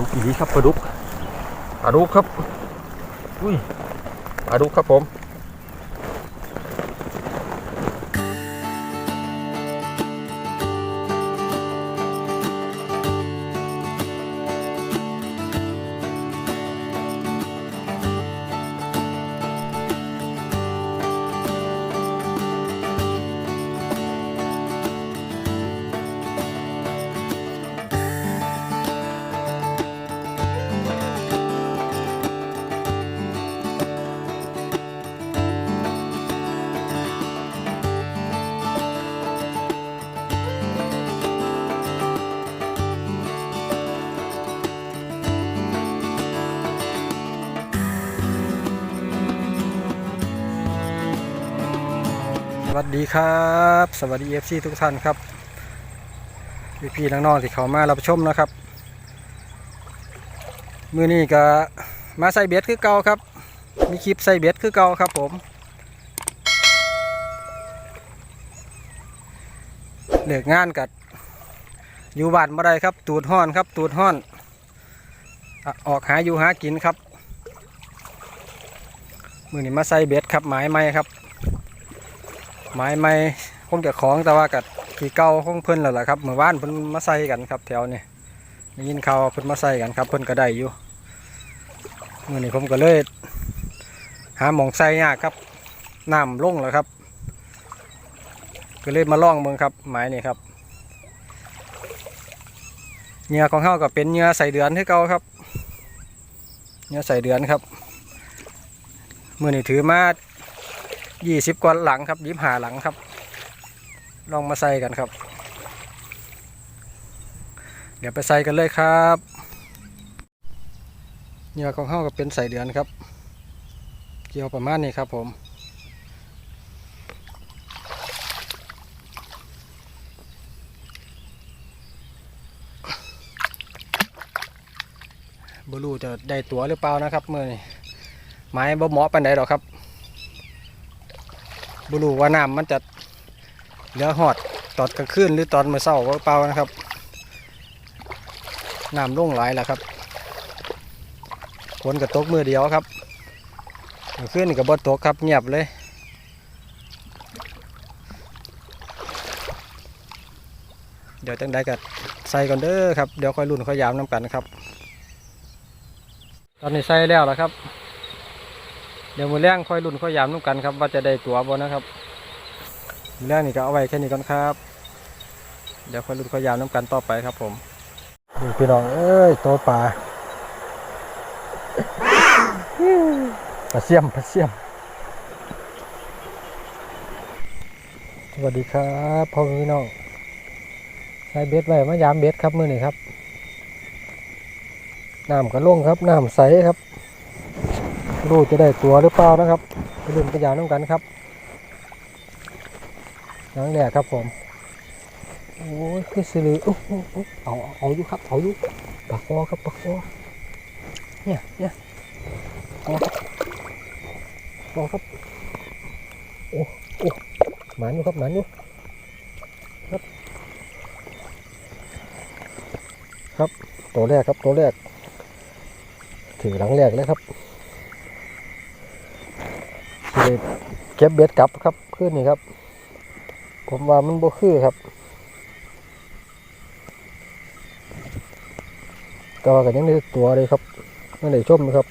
ดุกอีนี้ครับปลาดุกปลาดุกครับ อุ้ยปลาดุกครับผม วัสดีครับ สวัสดีเอฟซีทุกท่านครับ พี่พี่ๆน้องๆที่เขามารับชมนะครับ มือนี้ก็มาใส่เบ็ดคือเก่าครับ มีคลิปใส่เบ็ดคือเก่าครับผมเลิกงานกัดอยู่บ้านบ่ได้ครับ ตูดห้อนครับ ตูดห้อนอออกหาอยู่หากินครับ มือนี้มาใส่เบ็ดครับหมายไม้ครับ ไม้ไม้คงจะของแต่ว่ากัดขี่เก่าคงเพิ่นแล้วล่ะครับเมื่อวานเพิ่นมาใส่กันครับ แถวนี้ได้ยินข่าวเพิ่นมาใส่กันครับ เพิ่นก็ได้อยู่มื่อนี้ผมก็เลยหาหมองใส่ยากครับน้ำลงแล้วครับ ก็เลยมาล่องเบิ่งครับไม้นี่ครับเหงื่อของเฮาก็เป็นเหงื่อใส่เดือนที่เก่าครับเหงื่อใส่เดือนครับมื่อนี้ถือมา ยี่สิบกว่าหลังครับยิบหาหลังครับ ลองมาใส่กันครับ เดี๋ยวไปใส่กันเลยครับเหยื่อของเฮาก็เป็นใส่เดือนครับ เกี่ยวประมาณนี้ครับผมบรูจะได้ตัวหรือเปล่านะครับเมื่อนี้ไม้บ่เหมาะปันใดหรอกครับ บรูว่าน้ำมันจะเหลือหอดตอนกลางคืนหรือตอนเมื่อเช้าก็เปล่านะครับน้ำลงหลายแล้วครับฝนก็ตกมือเดียวครับเมื่อคืนก็บ่ตกครับเงียบเลย เดี๋ยวจังใดก็ใส่ก่อนเด้อครับ เดี๋ยวค่อยรุ่นค่อยยามน้ำกันนะครับ ตอนนี้ใส่แล้วแล้วครับ ดี๋ยวมือแรงค่อยรุ่นค่อยยามน้ำกันครับ ว่าจะได้ตัวบ่นะครับมือแรงนี่ก็เอาไว้แค่นี้ก่อนครับ เดี๋ยวค่อยรุ่นค่อยยามน้ำกันต่อไปครับ ผมพี่น้องเอ้ยตัวปลาปลาเสียมปลาเสียมสวัสดีครับพ่อพี่น้องใส่เบ็ดไว้มายามเบ็ดครับมือนี่ครับน้ำก็ล่งครับน้ำใสครับ รู้จะได้ตัวหรือเปล่านะครับไปลุ้นกันอย่างน้ำกันครับน้ำแดกครับผมโอ้ยคือสิลือโอ้โหโอ้โหเอาเอาอยู่ครับเอาอยู่ปากคอครับปากคอเนี่ยเนี่ยเอาครับเอครับโอ้โอ้หมันอยู่ครับหมันอยู่ครับครับตัวแรกครับตัวแรกถือหลังแรกเลยครับ เก็บเบ็ดกลับครับขึ้นนี่ครับ ผมว่ามันบ่คือครับ แต่ว่าก็ยังได้ตัวเลยครับนั่ได้ชมนะครับ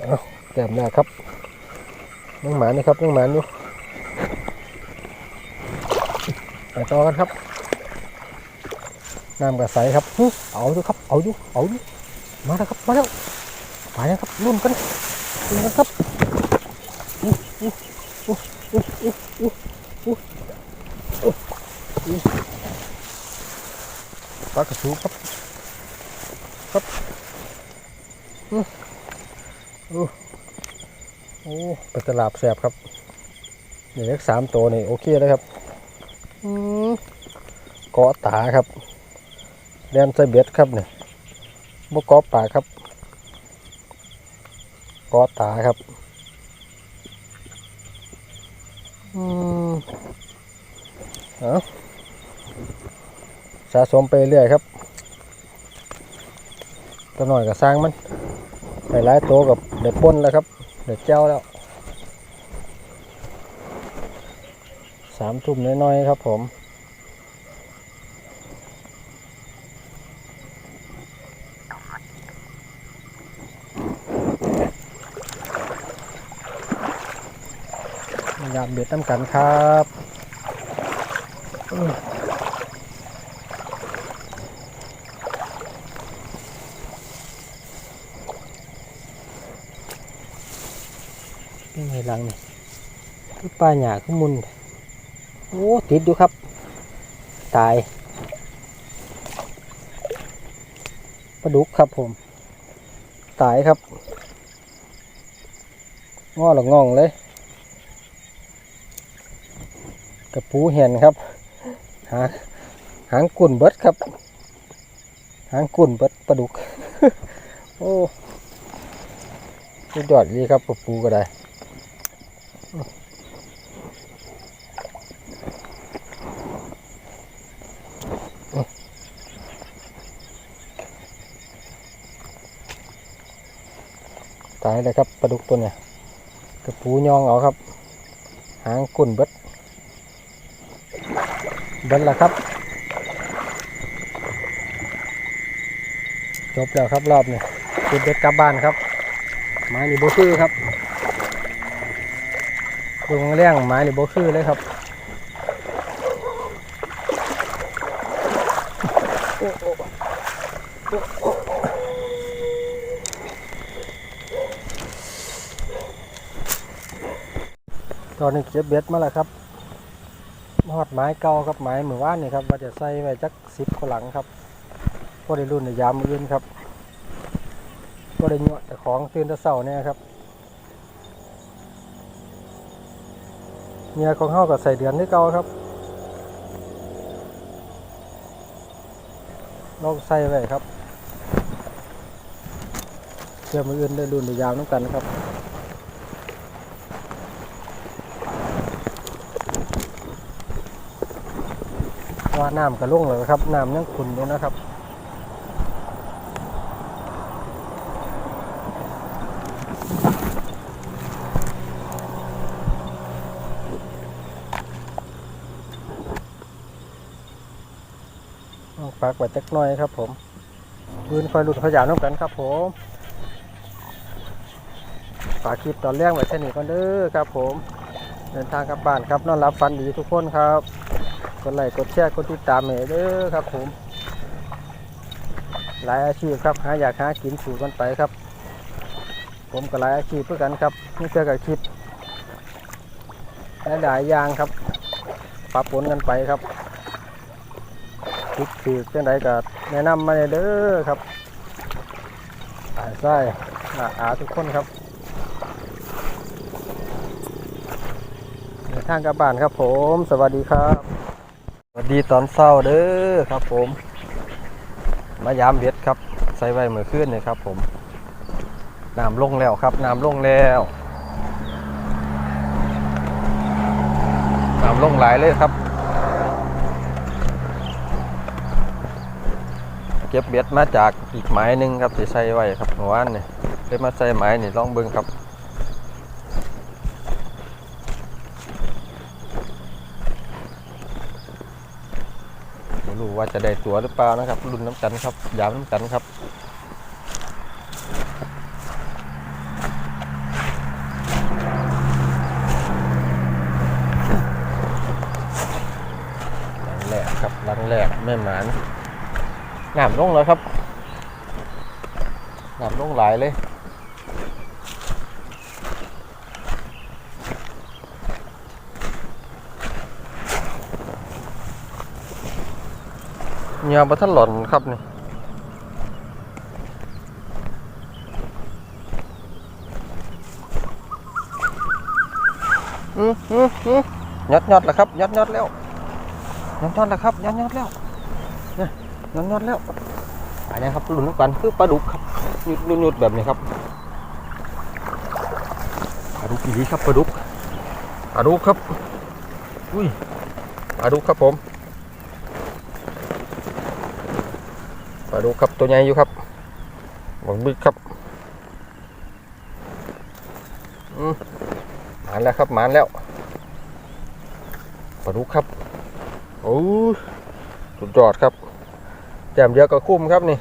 เอาแต้มแรกครับยังหมานี่ครับยังหมานอยู่ไปต่อกันครับน้ำกระใสครับ เอาอยู่ครับ เอาอยู่ เอาอยู่ มาแล้วครับ มาแล้ว ไปแล้วครับรุ่นกัน นะครับปลากระชูครับ ครับโอ้โอ้ปลาตลาบแสบครับเนี่ยเลขสามตัวนี่โอเคแล้ครับเกาะตาครับแดนไซเบียดครับเนี่ยบกกอปลาครับ กอตาครับอืมเอาสะสมไปเรื่อยครับตัวหน่อยก็สร้างมันไปหลายตัวกับเด็ดป้นแล้วครับ เด็ดเจ้าแล้วสามทุ่มน้อยๆครับผม อยาก เบ็ดน้ำกันครับนี่ไงหลังนี่คือปลาหยาขึ้นมุนโอ้ติดอยู่ครับ ตายปลาดุกครับผม ตายครับง้อหลงงองเลย กระปูเห็นครับหางหางกุ่นเบิดครับ หางกุ่นเบิดปลาดุก โอ้สุดยอดดีครับกระปูก็ได้ตายเลยครับปลาดุกตัวเนี้ยกระปูยองเอาครับ หางกุ่นเบิด บิดแล้วครับ จบแล้วครับรอบนี้ติดเด็ดกลับบ้านครับไม้นี่โบคือครับลงเลี้ยงไม้นี่โบคือเลยครับตอนนี้เก็บเบ็ดมาแล้วครับ หอดไม้เก่าครับไม้เหมือนว่านนี่ครับว่าจะใส่ไว้จักสิบกว่าหลังครับพอได้รุ่นในยามอื่นครับก็ได้เหยาะแต่ของตื่นต่เสาเนี่ยครับเมียของเฮากับใส่เดือนที่เก่าครับลองใส่ไว้ครับเพื่อมืออื่นได้รุ่นในยามน้ำกันครับ ว่าน้ำกระลุ่งเลยครับน้ำยังขุ่นอยู่นะครับฝากไว้จักหน่อยครับ ผมปืนคอยหลุดขยานน้ำกันครับ ผมฝากคลิปตอนแรกไว้แค่นี้ก่อนเด้อครับ ผม เดินทางกลับบ้านครับนอนรับฟันดีทุกคนครับ กดไลค์กดแชร์กดติดตามให้เด้อครับผม หลายอาชีพครับหาอยากหากินสู่กันไปครับ ผมก็หลายอาชีพเพื่อกันครับนี่เจอกับคลิปหลายอย่างครับปรับปนกันไปครับคิดถือจังใดก็แนะนำมาเลยเด้อครับตายไส้หน้าอาทุกคนครับทางกลับบ้านครับผม สวัสดีครับ ดีตอนเช้าเด้อครับผม มายามเบ็ดครับ ใส่ไว้เมื่อคืนนี่ครับผมน้ำลงแล้วครับน้ำลงแล้วน้ำลงหลายเลยครับ เก็บเบ็ดมาจากอีกไม้หนึ่งครับที่ใส่ไว้ครับเมื่อวนนี่เลยมาใส่ไม้นี่ลองเบิ่งครับ ไม่รู้ว่าจะได้ตัวหรือเปล่านะครับรุ่นน้ำกันครับยามน้ำกันครับลังแรกครับลังแรกแม่หมานงามลงแล้วครับงามลงหลายเลย เงียบทันหล่นครับนี่อืมอืมอืมยอดยอดแล้วครับยอดยอดแล้วยอดยอดแล้วครับยอดยอดแล้วเนี่ยยอดยอดแล้วอันนี้ครับหลุนกันคือปลาดุกครับยุดยุดยุดแบบนี้ครับปลาดุกอีดีครับปลาดุกปลาดุกครับ อุ้ยปลาดุกครับผม ปลาดุครับตัวใหญ่อยู่ครับบักบิ๊กครับมหมานแล้วครับหมานแล้วปลาดุกครับโอ้สุดยอดครับแจ่มเดียวก็คุ้มครับนี่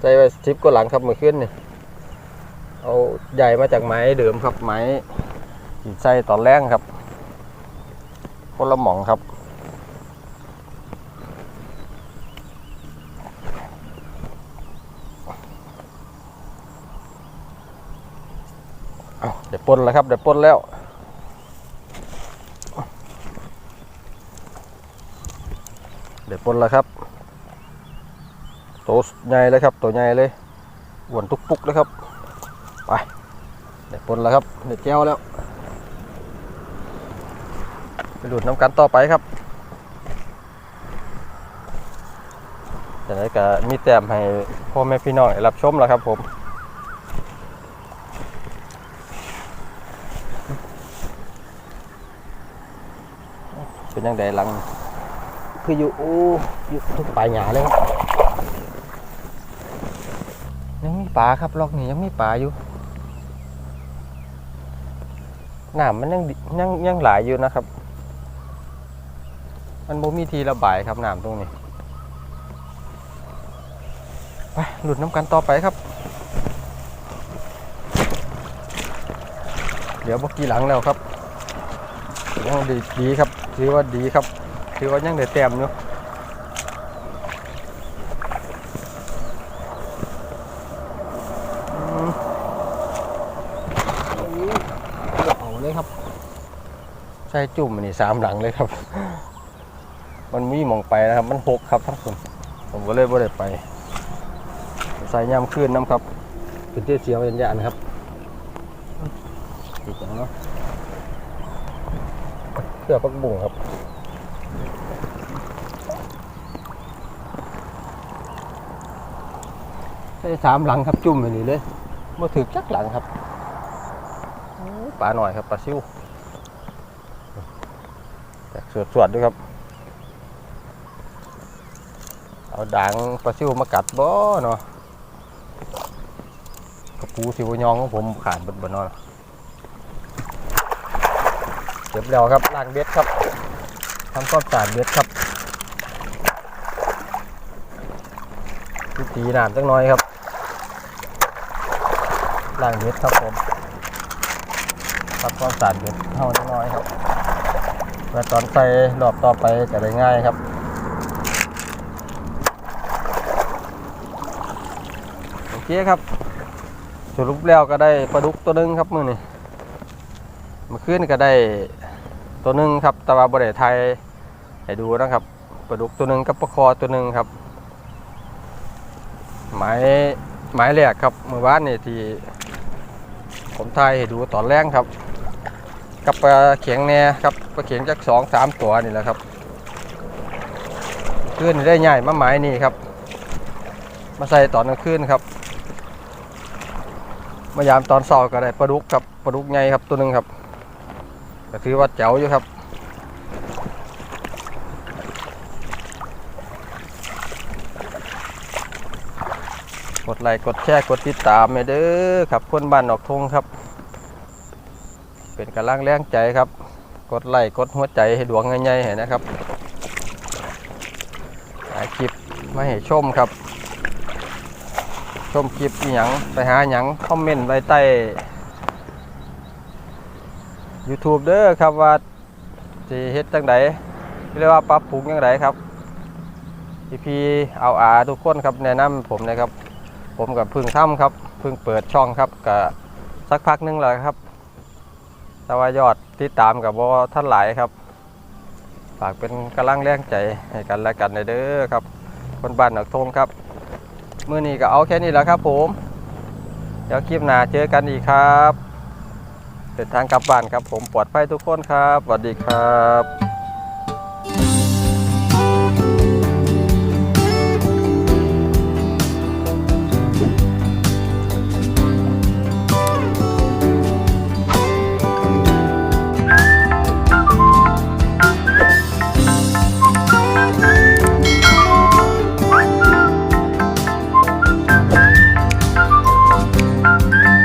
ใจไว้ชิปก็หลังครับมื่อคืนนี่เอาใหญ่มาจากไม้เดิมครับไม้หินไส้ตอนแรกครับคนละหม่องครับ เอาเดี๋ยว ปนแล้วครับเดี๋ยวปนแล้วเดี๋ยวปนแล้วครับตัวใหญ่เลยครับตัวใหญ่เลยอ้วนทุกปุกเลยครับไปเดี๋ยวปนแล้วครับเดี๋ยวแก้วแล้วไปหลุดน้ำกันต่อไปครับจากนั้นก็มีแต้มให้พ่อแม่พี่น้องรับชมแล้วครับผม เป็นยังไงหลัง คืออยู่โอ้อยู่ทุกปลายหยาเลยครับยังมีปลาครับล็อกนี้ยังมีปลาอยู่น้ำมันยังยังยังหลยอยู่นะครับ มันบ่มีทีระบายครับน้ำตรงนี้ไปหลุดน้ำกันต่อไปครับ เดี๋ยวเมื่อกี้หลังแล้วครับยังดีดีครับ ถือว่าดีครับ ถือว่ายังได้แต้มอยู่อืมเอาเลยครับ ใช่จุ่มอันนี่สามหลังเลยครับ มันมีมองไปนะครับ มันหกครับทั้งคนผมก็เลยบ่ได้ไป ใส่ย่ำขึ้นน้ำครับเป็นเที่ยวเสียวยันยานครับอีกอย่างเนาะ เสื้อปักบุ่งครับได้สามหลังครับจุ่มอย่างนี้เลยมาถือจักหลังครับปลาหน่อยครับปลาซิวแตกสวดๆด้วยครับ เอาด่างปลาซิวมากัดบ่เนาะกระปูสิวยองของผมขาดบดบนเนาะ เรียบแล้วครับล้างเบ็ดครับทำความสะอาดเบ็ดครับวิตีน้ำจังน้อยครับล้างเบ็ดครับผมทำความสะอาดเบ็ดเท่าน้อยครับเมื่อตอนใส่รอบต่อไปจะได้ง่ายครับโอเคครับสรุปแล้วก็ได้ปลาดุกตัวหนึงครับมือนี่เมื่อคืนก็ได้ ตัวหนึ่งครับแตะวันบริไทยให้ดูนะครับปลาดุกตัวหนึ่งกับปลาคอตัวหนึ่งครับ หมายหมายแรกครับเมื่อวานนี่ที่ผมไทยให้ดูตอนแรกครับ กับปลาเขียงแน่ครับปลาเขียงจักสองสามตัวนี่แหละครับเมื่อคืนได้ใหญ่มาหมายนี่ครับ มาใส่ตอนกลางคืนครับมายามตอนเช้าก็ได้ปลาดุกครับปลาดุกใหญ่ครับตัวหนึ่งครับ ก็ถือว่าแจ๋วอยู่ครับกดไลค์กดแชร์กดติดตามเด้อครับคนบ้านออกทงครับ เป็นกำลังแรงใจครับ กดไลค์กดหัวใจให้ดวงใหญ่ๆให้นนะครับหาคลิปมาให้ชมครับ ชมคลิปอหยังไปหาหยังคอมเมนต์ไว้ใต้ YouTube เด้อครับว่าสิเฮ็ดจังไดเรียกว่าปรับปรุงจังไดครับพี่พี่เอาอาทุกคนครับแนะนำผมนะครับ ผมกับพึ่งทำครับพึ่งเปิดช่องครับก็สักพักหนึงแล้วครับ แต่ว่ายอดติดตามกับบ่ท่านหลายครับฝากเป็นกำลังแรงใจให้กันและกันเด้อครับ คนบ้านหนักทงครับเมื่อนี้ก็เอาแค่นี้แหล้วครับผม เดี๋ยวคลิปหน้าเจอกันอีกครับ เดินทางกลับบ้านครับ ผมปลอดภัยทุกคนครับสวัสดีครับ